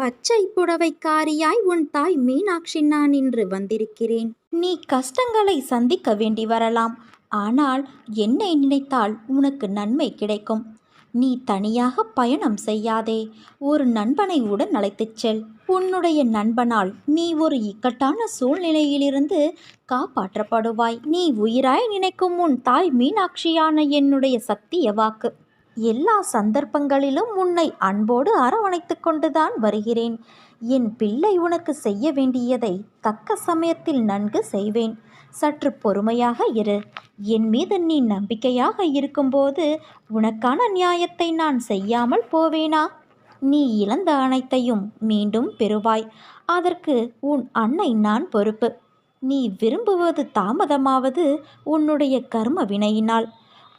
பச்சை புடவைக்காரியாய் உன் தாய் மீனாட்சி நான் இன்று வந்திருக்கிறேன். நீ கஷ்டங்களை சந்திக்க வேண்டி வரலாம். ஆனால் என்னை நினைத்தால் உனக்கு நன்மை கிடைக்கும். நீ தனியாக பயணம் செய்யாதே. ஒரு நண்பனை உடன் அழைத்துச் செல். உன்னுடைய நண்பனால் நீ ஒரு இக்கட்டான சூழ்நிலையிலிருந்து காப்பாற்றப்படுவாய். நீ உயிராய் நினைக்கும் உன் தாய் மீனாட்சியான என்னுடைய சத்திய வாக்கு. எல்லா சந்தர்ப்பங்களிலும் உன்னை அன்போடு அரவணைத்து கொண்டுதான் வருகிறேன். என் பிள்ளை உனக்கு செய்ய வேண்டியதை தக்க சமயத்தில் நன்கு செய்வேன். சற்று பொறுமையாக இரு. என் மீது நீ நம்பிக்கையாக இருக்கும்போது உனக்கான நியாயத்தை நான் செய்யாமல் போவேனா? நீ இழந்த அனைத்தையும் மீண்டும் பெறுவாய். அதற்கு உன் அன்னை நான் பொறுப்பு. நீ விரும்புவது தாமதமாவது உன்னுடைய கர்ம வினையினால்.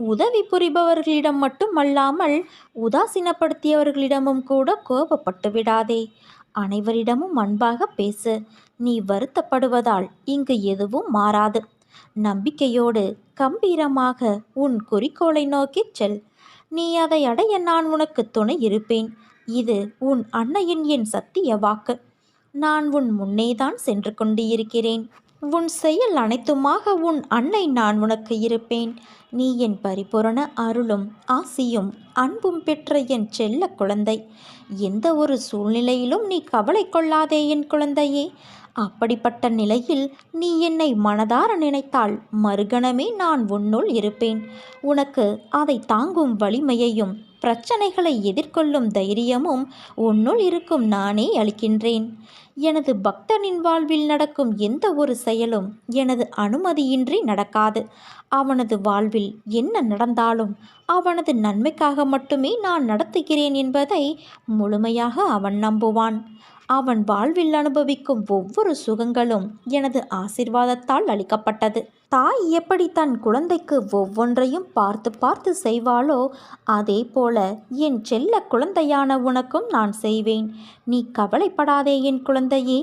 உதவி புரிபவர்களிடம் மட்டுமல்லாமல் உதாசீனப்படுத்தியவர்களிடமும் கூட கோபப்பட்டு விடாதே. அனைவரிடமும் அன்பாக பேசு. நீ வருத்தப்படுவதால் இங்கு எதுவும் மாறாது. நம்பிக்கையோடு கம்பீரமாக உன் குறிக்கோளை நோக்கிச் செல். நீ அதை அடைய நான் உனக்கு துணை இருப்பேன். இது உன் அன்னையின் என் சத்திய வாக்கு. நான் உன் முன்னேதான் சென்று கொண்டு இருக்கிறேன் உன் செயல் அனைத்துமாக உன் அன்னை நான் உனக்கு இருப்பேன். நீ என் பரிபூரண அருளும் ஆசியும் அன்பும் பெற்ற என் செல்ல குழந்தை. எந்த ஒரு சூழ்நிலையிலும் நீ கவலை கொள்ளாதே என் குழந்தையே. அப்படிப்பட்ட நிலையில் நீ என்னை மனதார நினைத்தால் மறுகணமே நான் உன்னுள் இருப்பேன். உனக்கு அதை தாங்கும் வலிமையையும் பிரச்சனைகளை எதிர்கொள்ளும் தைரியமும் உன்னுள் இருக்கும் நானே அளிக்கின்றேன். எனது பக்தனின் வாழ்வில் நடக்கும் எந்த ஒரு செயலும் எனது அனுமதியின்றி நடக்காது. அவனது வாழ்வில் என்ன நடந்தாலும் அவனது நன்மைக்காக மட்டுமே நான் நடத்துகிறேன் என்பதை முழுமையாக அவன் நம்புவான். அவன் வாழ்வில் அனுபவிக்கும் ஒவ்வொரு சுகங்களும் எனது ஆசிர்வாதத்தால் அளிக்கப்பட்டது. தாய் எப்படி தன் குழந்தைக்கு ஒவ்வொன்றையும் பார்த்து பார்த்து செய்வாளோ அதே போல என் செல்ல குழந்தையான உனக்கும் நான் செய்வேன். நீ கவலைப்படாதே என் குழந்தையே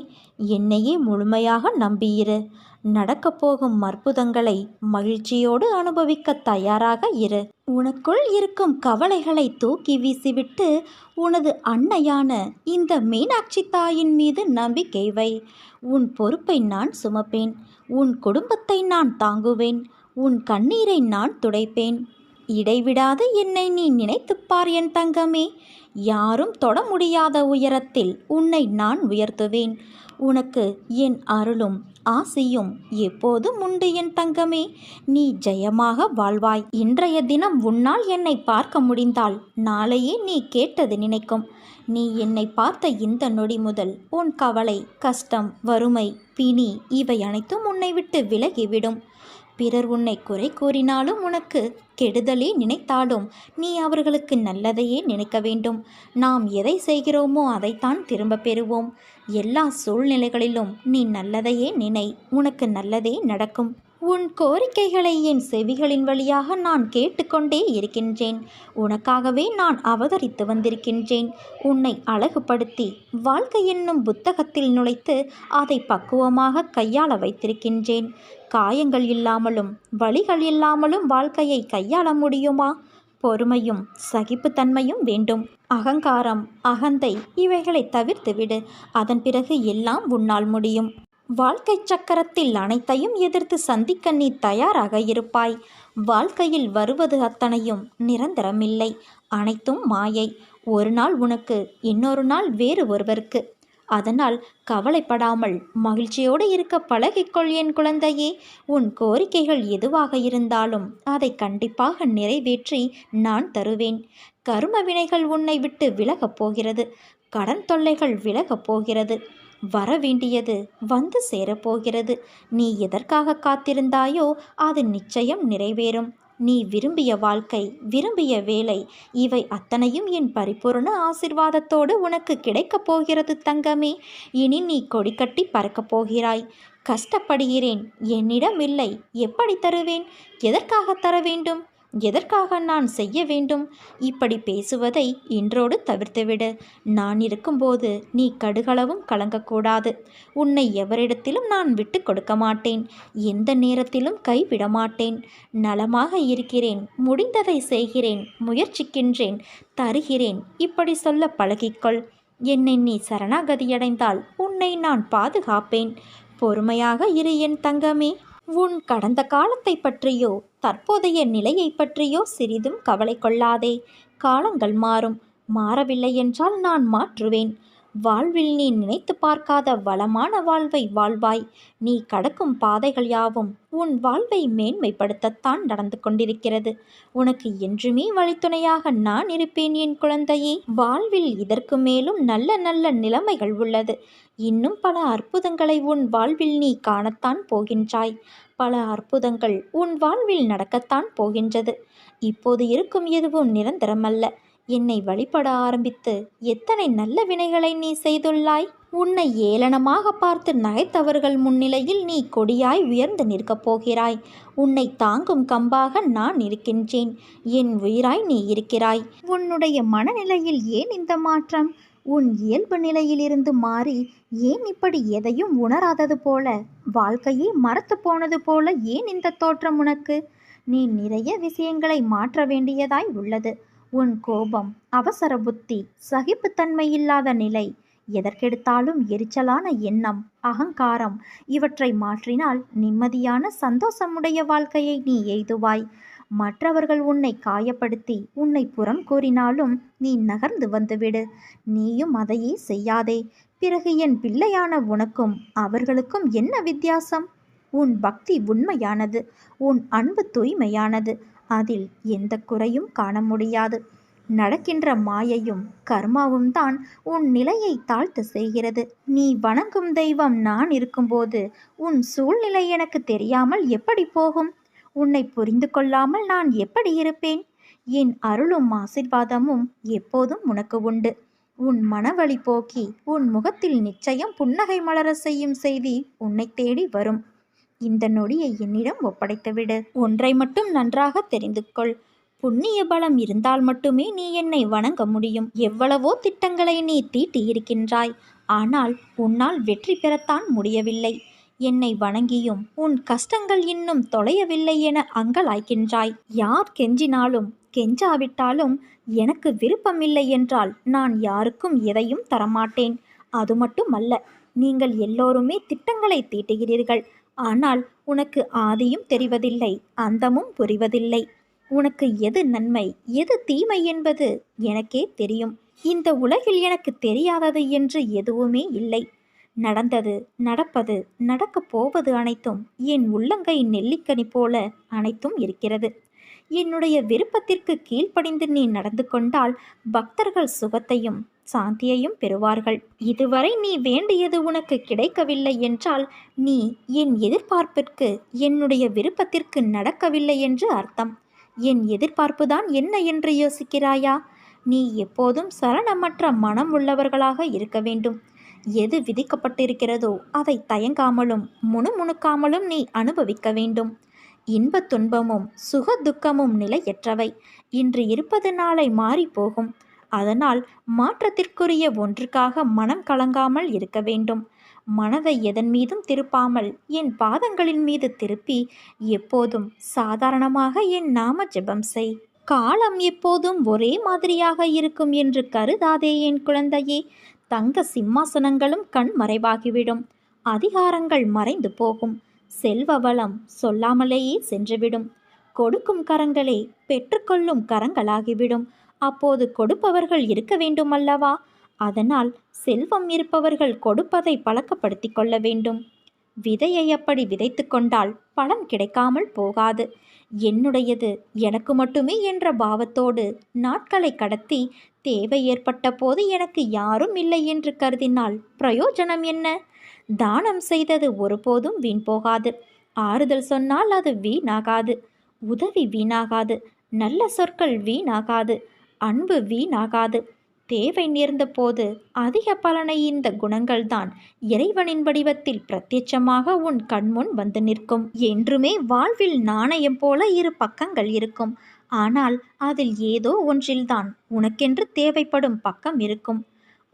என்னையே முழுமையாக நம்பியிரு. நடக்கப் போகும் அற்புதங்களை மகிழ்ச்சியோடு அனுபவிக்க தயாராக இரு. உனக்குள் இருக்கும் கவலைகளை தூக்கி வீசிவிட்டு உனது அன்னையான இந்த மீனாட்சி தாயின் மீது நம்பிக்கை வை. உன் பொறுப்பை நான் சுமப்பேன். உன் குடும்பத்தை நான் தாங்குவேன். உன் கண்ணீரை நான் துடைப்பேன். இடைவிடாது என்னை நீ நினைத்துப்பார் என் தங்கமே. யாரும் தொட முடியாத உயரத்தில் உன்னை நான் உயர்த்துவேன். உனக்கு என் அருளும் ஆசையும் எப்போதும் உண்டு என் தங்கமே. நீ ஜெயமாக வாழ்வாய். இன்றைய தினம் உன்னால் என்னை பார்க்க முடிந்தால் நாளையே நீ கேட்டது நினைக்கும். நீ என்னை பார்த்த இந்த நொடி முதல் உன் கவலை கஷ்டம் வறுமை பிணி இவை அனைத்தும் உன்னை விட்டு விலகிவிடும். பிறர் உன்னை குறை கூறினாலும் உனக்கு கெடுதலே நினைத்தாலும் நீ அவர்களுக்கு நல்லதையே நினைக்க வேண்டும். நாம் எதை செய்கிறோமோ அதைத்தான் திரும்ப பெறுவோம். எல்லா சூழ்நிலைகளிலும் நீ நல்லதையே நினை. உனக்கு நல்லதே நடக்கும். உன் கோரிக்கைகளை என் செவிகளின் வழியாக நான் கேட்டுக்கொண்டே இருக்கின்றேன். உனக்காகவே நான் அவதரித்து வந்திருக்கின்றேன். உன்னை அழகுபடுத்தி வாழ்க்கை என்னும் புத்தகத்தில் நுழைத்து அதை பக்குவமாக கையாள வைத்திருக்கின்றேன். காயங்கள் இல்லாமலும் வழிகள் இல்லாமலும் வாழ்க்கையை கையாள முடியுமா? பொறுமையும் சகிப்புத்தன்மையும் வேண்டும். அகங்காரம் அகந்தை இவைகளை தவிர்த்துவிடு அதன் பிறகு எல்லாம் உன்னால் முடியும். வாழ்க்கை சக்கரத்தில் அனைத்தையும் எதிர்த்து சந்திக்க நீ தயாராக இருப்பாய். வாழ்க்கையில் வருவது அத்தனையும் நிரந்தரமில்லை. அனைத்தும் மாயை. ஒரு நாள் உனக்கு இன்னொரு நாள் வேறு ஒருவருக்கு. அதனால் கவலைப்படாமல் மகிழ்ச்சியோடு இருக்க பழகிக்கொள் என் குழந்தையே. உன் கோரிக்கைகள் எதுவாக இருந்தாலும் அதை கண்டிப்பாக நிறைவேற்றி நான் தருவேன். கரும வினைகள் உன்னை விட்டு விலகப் போகிறது. கடன் தொல்லைகள் விலகப் போகிறது. வர வேண்டியது வந்து சேரப்போகிறது நீ எதற்காக காத்திருந்தாயோ அது நிச்சயம் நிறைவேறும். நீ விரும்பிய வாழ்க்கை விரும்பிய வேலை இவை அத்தனையும் என் பரிபூர்ண ஆசிர்வாதத்தோடு உனக்கு கிடைக்கப் போகிறது தங்கமே. இனி நீ கொடிக்கட்டி பறக்கப் போகிறாய். கஷ்டப்படுகிறேன். என்னிடம் இல்லை. எப்படி தருவேன்? எதற்காக தர வேண்டும் எதற்காக நான் செய்ய வேண்டும்? இப்படி பேசுவதை இன்றோடு தவிர்த்துவிடு. நான் இருக்கும்போது நீ கடுகளவும் கலங்கக்கூடாது. உன்னை எவரிடத்திலும் நான் விட்டு கொடுக்க மாட்டேன். எந்த நேரத்திலும் கைவிட மாட்டேன். நலமாக இருக்கிறேன். முடிந்ததை செய்கிறேன். முயற்சிக்கின்றேன். தருகிறேன். இப்படி சொல்ல பழகிக்கொள். என்னை நீ சரணாகதியடைந்தால் உன்னை நான் பாதுகாப்பேன். பொறுமையாக இரு என் தங்கமே. உன் கடந்த காலத்தை பற்றியோ தற்போதைய நிலையை பற்றியோ சிறிதும் கவலை கொள்ளாதே. காலங்கள் மாறும். மாறவில்லை என்றால் நான் மாற்றுவேன். வாழ்வில் நீ நினைத்து பார்க்காத வளமான வாழ்வை வாழ்வாய். நீ கடக்கும் பாதைகள் யாவும் உன் வாழ்வை மேன்மைப்படுத்தத்தான் நடந்து கொண்டிருக்கிறது. உனக்கு என்றுமே வழித்துணையாக நான் இருப்பேன் என் குழந்தையே. வாழ்வில் இதற்கு மேலும் நல்ல நல்ல நிலைமைகள் உள்ளது. இன்னும் பல அற்புதங்களை உன் வாழ்வில் நீ காணத்தான் போகின்றாய். பல அற்புதங்கள் உன் வாழ்வில் நடக்கத்தான் போகின்றது. இப்போது இருக்கும் எதுவும் நிரந்தரமல்ல. என்னை வழிபட ஆரம்பித்து எத்தனை நல்ல வினைகளை நீ செய்துள்ளாய்? உன்னை ஏளனமாக பார்த்து நகைத்தவர்கள் முன்னிலையில் நீ கொடியாய் உயர்ந்து நிற்கப் போகிறாய். உன்னை தாங்கும் கம்பாக நான் இருக்கின்றேன். என் உயிராய் நீ இருக்கிறாய். உன்னுடைய மனநிலையில் ஏன் இந்த மாற்றம்? உன் இயல்பு நிலையிலிருந்து மாறி ஏன் இப்படி எதையும் உணராதது போல? வாழ்க்கையே மறத்து போனது போல ஏன் இந்த தோற்றம் உனக்கு? நீ நிறைய விஷயங்களை மாற்ற வேண்டியதாய் உள்ளது. உன் கோபம் அவசர புத்தி சகிப்புத்தன்மை இல்லாத நிலை எதற்கெடுத்தாலும் எரிச்சலான எண்ணம் அகங்காரம் இவற்றை மாற்றினால் நிம்மதியான சந்தோஷமுடைய வாழ்க்கையை நீ எய்துவாய். மற்றவர்கள் உன்னை காயப்படுத்தி உன்னை புறம் கூறினாலும் நீ நகர்ந்து வந்துவிடு. நீயும் அதையே செய்யாதே. பிறகு என் பிள்ளையான உனக்கும் அவர்களுக்கும் என்ன வித்தியாசம்? உன் பக்தி உண்மையானது உன் அன்பு தூய்மையானது அதில் எந்த குறையும் காண முடியாது. நடக்கின்ற மாயையும் கர்மாவும் தான் உன் நிலையை தாழ்த்த செய்கிறது. நீ வணங்கும் தெய்வம் நான் இருக்கும்போது உன் சூழ்நிலை எனக்கு தெரியாமல் எப்படி போகும்? உன்னை புரிந்து கொள்ளாமல் நான் எப்படி இருப்பேன்? என் அருளும் ஆசிர்வாதமும் எப்போதும் உனக்கு உண்டு. உன் மனவழி போக்கி உன் முகத்தில் நிச்சயம் புன்னகை மலர செய்யும் செய்தி உன்னை தேடி வரும். இந்த நொடியை என்னிடம் ஒப்படைத்துவிடு. ஒன்றை மட்டும் நன்றாக தெரிந்து கொள் புண்ணிய பலம் இருந்தால் மட்டுமே நீ என்னை வணங்க முடியும். எவ்வளவோ திட்டங்களை நீ தீட்டி இருக்கின்றாய் ஆனால் உன்னால் வெற்றி பெறத்தான் முடியவில்லை. என்னை வணங்கியும் உன் கஷ்டங்கள் இன்னும் தொலையவில்லை என அங்கலாய்க்கின்றாய். யார் கெஞ்சினாலும் கெஞ்சாவிட்டாலும் எனக்கு விருப்பமில்லை என்றால் நான் யாருக்கும் எதையும் தரமாட்டேன். அது மட்டுமல்ல நீங்கள் எல்லோருமே திட்டங்களை தீட்டுகிறீர்கள். ஆனால் உனக்கு ஆதியும் தெரிவதில்லை அந்தமும் புரிவதில்லை. உனக்கு எது நன்மை எது தீமை என்பது எனக்கே தெரியும். இந்த உலகில் எனக்கு தெரியாதது என்று எதுவுமே இல்லை. நடந்தது நடப்பது நடக்கப் போவது அனைத்தும் என் உள்ளங்கை நெல்லிக்கனி போல அனைத்தும் இருக்கிறது. என்னுடைய விருப்பத்திற்கு கீழ்ப்படிந்து நீ நடந்து கொண்டால் பக்தர்கள் சுகத்தையும் சாந்தியையும் பெறுவார்கள். இதுவரை நீ வேண்டியது உனக்கு கிடைக்கவில்லை என்றால் நீ என் எதிர்பார்ப்பிற்கு என்னுடைய விருப்பத்திற்கு நடக்கவில்லை என்று அர்த்தம். என் எதிர்பார்ப்புதான் என்ன என்று யோசிக்கிறாயா? நீ எப்போதும் சரணமற்ற மனம் உள்ளவர்களாக இருக்க வேண்டும். எது விதிக்கப்பட்டிருக்கிறதோ அதை தயங்காமலும் முணுமுணுக்காமலும் நீ அனுபவிக்க வேண்டும். இன்பத் துன்பமும் சுக துக்கமும் நிலையற்றவை. இன்று இருப்பது நாளை மாறிப்போகும். அதனால் மாற்றத்திற்குரிய ஒன்றுக்காக மனம் கலங்காமல் இருக்க வேண்டும். மனதை எதன் மீதும் திருப்பாமல் என் பாதங்களின் மீது திருப்பி எப்போதும் சாதாரணமாக என் நாம ஜெபம் செய். காலம் எப்போதும் ஒரே மாதிரியாக இருக்கும் என்று கருதாதே என் குழந்தையே. தங்க சிம்மாசனங்களும் கண் மறைவாகிவிடும். அதிகாரங்கள் மறைந்து போகும். செல்வ வளம் சொல்லாமலேயே சென்றுவிடும். கொடுக்கும் கரங்களே பெற்றுக்கொள்ளும் கரங்களாகிவிடும். அப்போது கொடுப்பவர்கள் இருக்க வேண்டுமல்லவா? அதனால் செல்வம் இருப்பவர்கள் கொடுப்பதை பழக்கப்படுத்தி கொள்ள வேண்டும். விதையை அப்படி விதைத்து கொண்டால் பலன் கிடைக்காமல் போகாது. என்னுடையது எனக்கு மட்டுமே என்ற பாவத்தோடு நாட்களை கடத்தி தேவை ஏற்பட்ட போது எனக்கு யாரும் இல்லை என்று கருதினால் பிரயோஜனம் என்ன? தானம் செய்தது ஒருபோதும் வீண் போகாது. ஆறுதல் சொன்னால் அது வீணாகாது. உதவி வீணாகாது. நல்ல சொற்கள் வீணாகாது. அன்பு வீணாகாது. தேவை நேர்ந்த போது அதிக பலனை இந்த குணங்கள்தான் இறைவனின் வடிவத்தில் பிரத்யட்சமாக உன் கண்முன் வந்து நிற்கும். என்றுமே வாழ்வில் நாணயம் போல இரு பக்கங்கள் இருக்கும். ஆனால் அதில் ஏதோ ஒன்றில்தான் உனக்கென்று தேவைப்படும் பக்கம் இருக்கும்.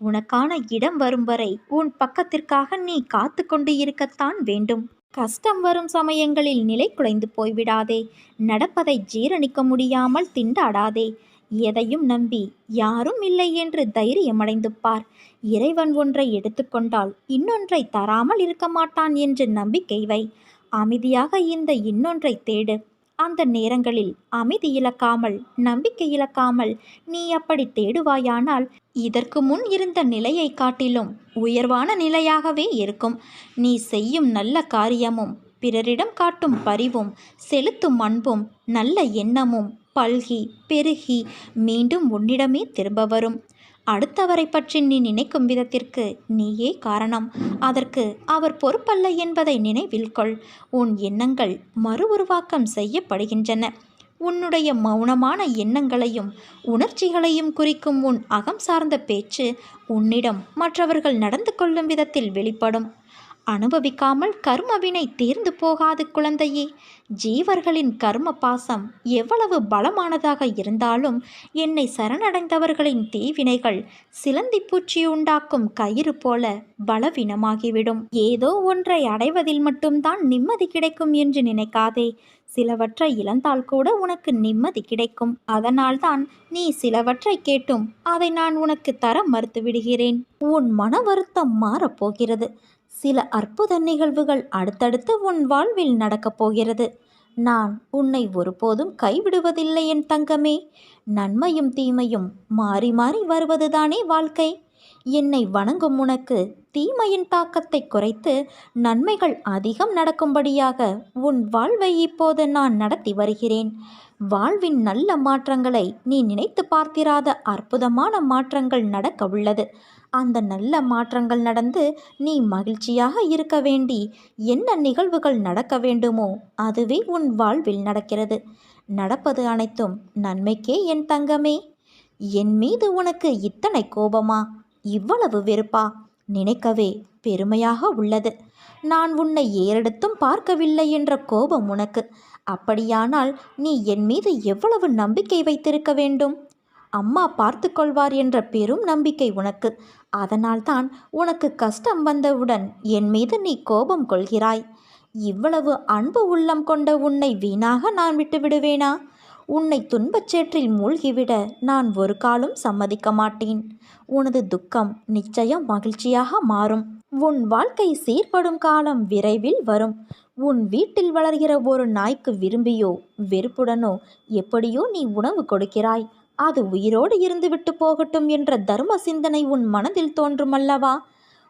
உனக்கான இடம் வரும் வரை உன் பக்கத்திற்காக நீ காத்து கொண்டு இருக்கத்தான் வேண்டும். கஷ்டம் வரும் சமயங்களில் நிலை குலைந்து போய்விடாதே. நடப்பதை ஜீரணிக்க முடியாமல் திண்டாடாதே. எதையும் நம்பி யாரும் இல்லை என்று தைரியமடைந்து பார் இறைவன் ஒன்றை எடுத்துக்கொண்டால் இன்னொன்றை தராமல் இருக்க மாட்டான் என்று நம்பிக்கை வை. அமைதியாக இந்த இன்னொன்றை தேடு. அந்த நேரங்களில் அமைதி இழக்காமல் நம்பிக்கை இழக்காமல் நீ அப்படி தேடுவாயானால் இதற்கு முன் இருந்த நிலையை காட்டிலும் உயர்வான நிலையாகவே இருக்கும். நீ செய்யும் நல்ல காரியமும் பிறரிடம் காட்டும் பரிவும் செலுத்தும் அன்பும் நல்ல எண்ணமும் பல்கி பெருகி மீண்டும் உன்னிடமே திரும்ப வரும். அடுத்தவரை பற்றி நீ நினைக்கும் விதத்திற்கு நீயே காரணம். அதற்கு அவர் பொறுப்பல்ல என்பதை நினைவில் கொள். உன் எண்ணங்கள் மறு உருவாக்கம் செய்யப்படுகின்றன. உன்னுடைய மௌனமான எண்ணங்களையும் உணர்ச்சிகளையும் குறிக்கும் உன் அகம் சார்ந்த பேச்சு உன்னிடம் மற்றவர்கள் நடந்து கொள்ளும் விதத்தில் வெளிப்படும். அனுபவிக்காமல் கர்மவினை தீர்ந்து போகாது குழந்தையே. ஜீவர்களின் கர்ம பாசம் எவ்வளவு பலமானதாக இருந்தாலும் என்னை சரணடைந்தவர்களின் தீவினைகள் சிலந்தி பூச்சி உண்டாக்கும் கயிறு போல பலவீனமாகிவிடும். ஏதோ ஒன்றை அடைவதில் மட்டும்தான் நிம்மதி கிடைக்கும் என்று நினைக்காதே. சிலவற்றை இழந்தால் கூட உனக்கு நிம்மதி கிடைக்கும். அதனால்தான் நீ சிலவற்றை கேட்டும். அதை நான் உனக்கு தர மறுத்து விடுகிறேன் உன் மன வருத்தம் மாறப்போகிறது. சில அற்புத நிகழ்வுகள் அடுத்தடுத்து உன் வாழ்வில் நடக்கப் போகிறது. நான் உன்னை ஒருபோதும் கைவிடுவதில்லை என் தங்கமே. நன்மையும் தீமையும் மாறி மாறி வருவதுதானே வாழ்க்கை. என்னை வணங்கும் உனக்கு தீமையின் தாக்கத்தை குறைத்து நன்மைகள் அதிகம் நடக்கும்படியாக உன் வாழ்வை இப்போது நான் நடத்தி வருகிறேன். வாழ்வின் நல்ல மாற்றங்களை நீ நினைத்து பார்த்திராத அற்புதமான மாற்றங்கள் நடக்க உள்ளது. அந்த நல்ல மாற்றங்கள் நடந்து நீ மகிழ்ச்சியாக இருக்க வேண்டி என்ன நிகழ்வுகள் நடக்க வேண்டுமோ அதுவே உன் வாழ்வில் நடக்கிறது. நடப்பது அனைத்தும் நன்மைக்கே என் தங்கமே. என் மீது உனக்கு இத்தனை கோபமா? இவ்வளவு வெறுப்பா? நினைக்கவே பெருமையாக உள்ளது. நான் உன்னை ஏறெடுத்தும் பார்க்கவில்லை என்ற கோபம் உனக்கு. அப்படியானால் நீ என் மீது எவ்வளவு நம்பிக்கை வைத்திருக்க வேண்டும்? அம்மா பார்த்து கொள்வார் என்ற பெரும் நம்பிக்கை உனக்கு. அதனால்தான் உனக்கு கஷ்டம் வந்தவுடன் என் மீது நீ கோபம் கொள்கிறாய். இவ்வளவு அன்பு உள்ளம் கொண்ட உன்னை வீணாக நான் விட்டு உன்னை துன்பச் சேற்றில் மூழ்கிவிட நான் ஒரு காலம் சம்மதிக்க மாட்டேன். உனது துக்கம் நிச்சயம் மகிழ்ச்சியாக மாறும். உன் வாழ்க்கை சீர்படும் காலம் விரைவில் வரும். உன் வீட்டில் வளர்கிற ஒரு நாய்க்கு விரும்பியோ வெறுப்புடனோ எப்படியோ நீ உணவு கொடுக்கிறாய். அது உயிரோடு இருந்துவிட்டு போகட்டும் என்ற தர்ம சிந்தனை உன் மனதில் தோன்றுமல்லவா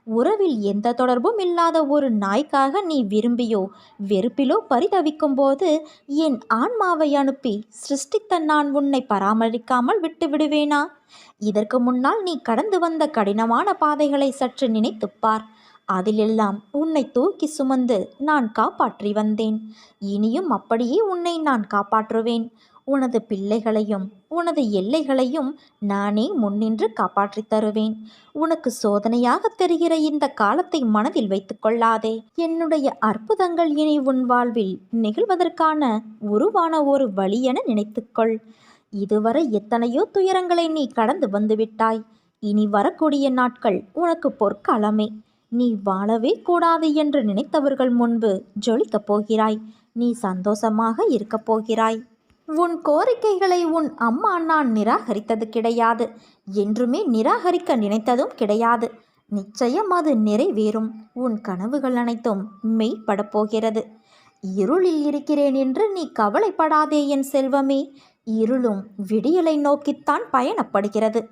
உறவில் எந்த தொடர்பும் இல்லாத ஒரு நாய்க்காக நீ விரும்பியோ வெறுப்பிலோ பரிதவிக்கும் போது என் ஆன்மாவை அனுப்பி சிருஷ்டித்த நான் உன்னை பராமரிக்காமல் விட்டு விடுவேனா? இதற்கு முன்னால் நீ கடந்து வந்த கடினமான பாதைகளை சற்று நினைத்துப்பார் அதிலெல்லாம் உன்னை தூக்கி சுமந்து நான் காப்பாற்றி வந்தேன். இனியும் அப்படியே உன்னை நான் காப்பாற்றுவேன். உனது பிள்ளைகளையும் உனது எல்லைகளையும் நானே முன்னின்று காப்பாற்றித் தருவேன். உனக்கு சோதனையாக தெரிகிற இந்த காலத்தை மனதில் வைத்துக்கொள்ளாதே என்னுடைய அற்புதங்கள் இனி உன் வாழ்வில் நிகழ்வதற்கான உருவான ஒரு வழி என நினைத்துக்கொள் இதுவரை எத்தனையோ துயரங்களை நீ கடந்து வந்துவிட்டாய். இனி வரக்கூடிய நாட்கள் உனக்கு பொற்காலமே. நீ வாழவே கூடாது என்று நினைத்தவர்கள் முன்பு ஜொலிக்கப் போகிறாய். நீ சந்தோஷமாக இருக்கப் போகிறாய். உன் கோரிக்கைகளை உன் அம்மா நான் நிராகரித்தது கிடையாது. என்றுமே நிராகரிக்க நினைத்ததும் கிடையாது. நிச்சயம் அது நிறைவேறும். உன் கனவுகள் அனைத்தும் மெய்ப்படப் போகிறது. இருளில் இருக்கிறேன் என்று நீ கவலைப்படாதே என் செல்வமே. இருளும் விடியலை நோக்கித்தான் பயணப்படுகிறது.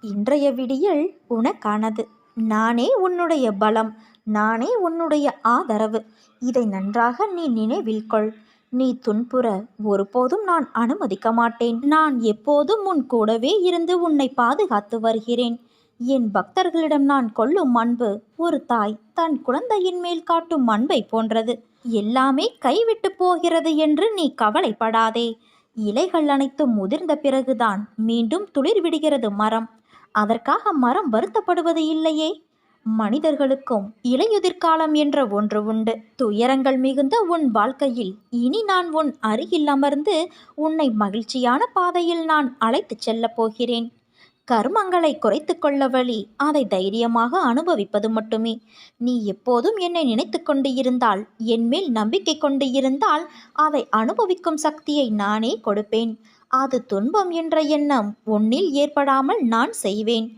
இன்றைய விடியல் உனக்கானது. நானே உன்னுடைய பலம். நானே உன்னுடைய ஆதரவு. இதை நன்றாக நீ நினைவில் கொள். நீ துன்புற ஒருபோதும் நான் அனுமதிக்க மாட்டேன். நான் எப்போதும் உன் கூடவே இருந்து உன்னை பாதுகாத்து வருகிறேன். என் பக்தர்களிடம் நான் கொள்ளும் அன்பு ஒரு தாய் தன் குழந்தையின் மேல் காட்டும் அன்பை போன்றது. எல்லாமே கைவிட்டு போகிறது என்று நீ கவலைப்படாதே. இலைகள் அனைத்தும் முதிர்ந்த பிறகுதான் மீண்டும் துளிர் விடுகிறது மரம். அதற்காக மரம் வருத்தப்படுவது இல்லையே. மனிதர்களுக்கும் இலையுதிர்காலம் என்ற ஒன்று உண்டு. துயரங்கள் மிகுந்த உன் வாழ்க்கையில் இனி நான் உன் அருகில் அமர்ந்து உன்னை மகிழ்ச்சியான பாதையில் நான் அழைத்துச் செல்லப் போகிறேன். கர்மங்களை குறைத்து கொள்ள வழி அதை தைரியமாக அனுபவிப்பது மட்டுமே. நீ எப்போதும் என்னை நினைத்து கொண்டு இருந்தால் என் மேல் நம்பிக்கை கொண்டு இருந்தால் அதை அனுபவிக்கும் சக்தியை நானே கொடுப்பேன். அது துன்பம் என்ற எண்ணம் உன்னில் ஏற்படாமல் நான் செய்வேன்.